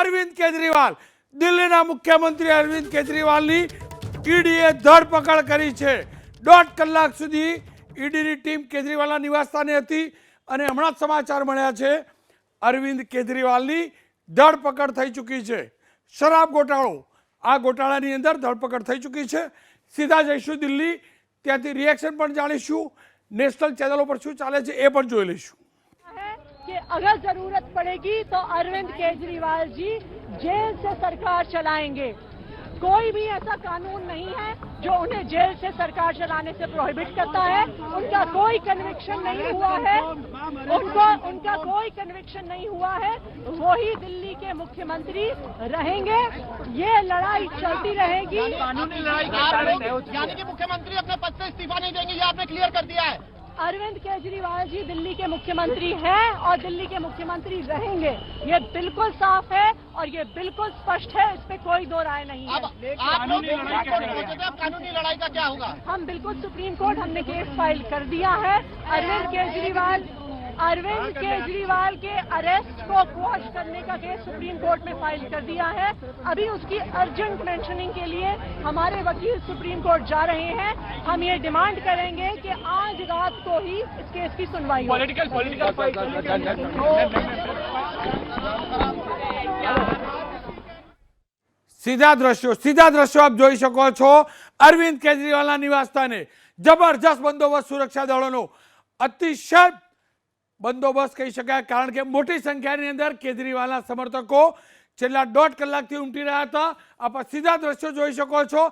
અરવિંદ કેજરીવાલ. દિલ્હીના મુખ્યમંત્રી અરવિંદ કેજરીવાલની ઈડીએ ધરપકડ કરી છે. દોઢ કલાક સુધી ઈડીની ટીમ કેજરીવાલના નિવાસસ્થાને હતી અને હમણાં જ સમાચાર મળ્યા છે, અરવિંદ કેજરીવાલની ધરપકડ થઈ ચૂકી છે. શરાબ ગોટાળો. આ ગોટાળાની અંદર ધરપકડ થઈ ચૂકી છે. સીધા જઈશું દિલ્હી. ત્યાંથી રિએક્શન પણ જાણીશું. નેશનલ ચેનલો પર શું ચાલે છે એ પણ જોઈ લઈશું. कि अगर ज़रूरत पड़ेगी तो अरविंद केजरीवाल जी जेल से सरकार चलाएँगे। कोई भी ऐसा कानून नहीं है जो उन्हें जेल से सरकार चलाने से प्रोहिबिट करता है। उनका कोई कन्विक्शन नहीं हुआ है। उनको, उनका कोई कन्विक्शन नहीं हुआ है। वो ही दिल्ली के मुख्यमंत्री रहेंगे। ये लड़ाई चलती रहेगी। कानूनी लड़ाई यानी कि मुख्यमंत्री अपने पद से इस्तीफा नहीं देंगे, ये आपने क्लियर कर दिया है। अरविंद केजरीवाल जी दिल्ली के मुख्यमंत्री हैं और दिल्ली के मुख्यमंत्री रहेंगे। ये बिल्कुल साफ़ है और ये बिल्कुल स्पष्ट है इस पर कोई दो राय नहीं अब है अब कानूनी लड़ाई का क्या होगा? हम बिल्कुल सुप्रीम कोर्ट हमने केस फ़ाइल कर दिया है। अरविंद केजरीवाल अरविंद केजरीवाल के अरेस्ट को क्वॉश करने का केस सुप्रीम कोर्ट में फाइल कर दिया है अभी उसकी अर्जेंट मेंशनिंग के लिए हमारे वकील सुप्रीम कोर्ट जा रहे हैं हम ये डिमांड करेंगे कि आज रात को ही इस केस की सुनवाई हो पॉलिटिकल पॉलिटिकल સીધા દ્રશ્યો સીધા દ્રશ્યો આપ જોઈ શકો છો અરવિંદ કેજરીવાલના નિવાસસ્થાને જબરજસ્ત બંદોબસ્ત સુરક્ષા દળોનો અતિશય બંદોબસ્ત કહી શકાય, કારણ કે મોટી સંખ્યાની અંદર કેજરીવાલના સમર્થકો છેલ્લા દોઢ કલાકથી ઉમટી રહ્યા હતા. આપ સીધા દ્રશ્યો જોઈ શકો છો.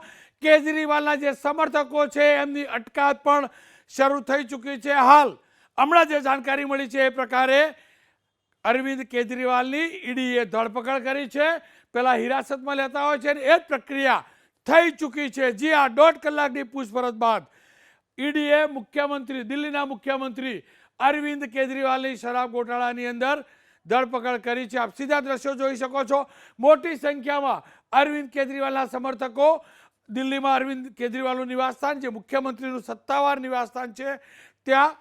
કેજરીવાલના જે સમર્થકો છે, એમની અટકાયત પણ શરૂ થઈ ચૂકી છે. હાલ હમણાં જે જાણકારી મળી છે એ પ્રકારે અરવિંદ કેજરીવાલની ઈડીએ ધરપકડ કરી છે. પેલા હિરાસતમાં લેતા હોય છે અને એ જ પ્રક્રિયા થઈ ચૂકી છે. જી આ દોઢ કલાકની પૂછપરછ બાદ ઈડીએ મુખ્યમંત્રી, દિલ્હીના મુખ્યમંત્રી અરવિંદ કેજરીવાલની શરાબ ગોટાળાની અંદર ધરપકડ કરી છે. આપ સીધા દ્રશ્યો જોઈ શકો છો. મોટી સંખ્યામાં અરવિંદ કેજરીવાલના સમર્થકો, દિલ્હીમાં અરવિંદ કેજરીવાલનું નિવાસસ્થાન જે મુખ્યમંત્રીનું સત્તાવાર નિવાસસ્થાન છે. ત્યાં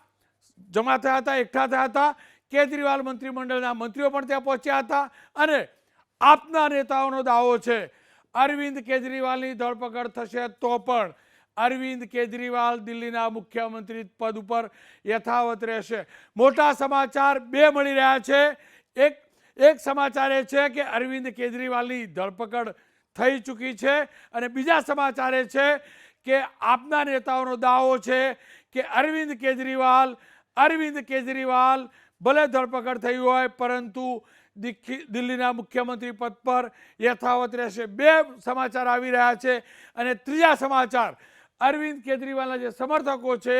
જમા થયા હતા, એકઠા થયા હતા. કેજરીવાલ મંત્રીમંડળના મંત્રીઓ પણ ત્યાં પહોંચ્યા હતા અને આપના નેતાઓનો દાવો છે. અરવિંદ કેજરીવાલની ધરપકડ થશે તો પણ અરવિંદ કેજરીવાલ દિલ્હીના મુખ્યમંત્રી પદ ઉપર યથાવત રહેશે. મોટા સમાચાર બે મળી રહ્યા છે. એક એક સમાચાર એ છે કે અરવિંદ કેજરીવાલની ધરપકડ થઈ ચૂકી છે અને બીજા સમાચાર એ છે કે આપના નેતાઓનો દાવો છે કે અરવિંદ કેજરીવાલ અરવિંદ કેજરીવાલ ભલે ધરપકડ થઈ હોય, પરંતુ દિલ્હીના મુખ્યમંત્રી પદ પર યથાવત રહેશે. બે સમાચાર આવી રહ્યા છે અને ત્રીજા સમાચાર અરવિંદ કેજરીવાલના જે સમર્થકો છે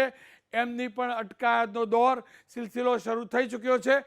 એમની પણ અટકાયતનો દોર સિલસિલો શરૂ થઈ ચૂક્યો છે.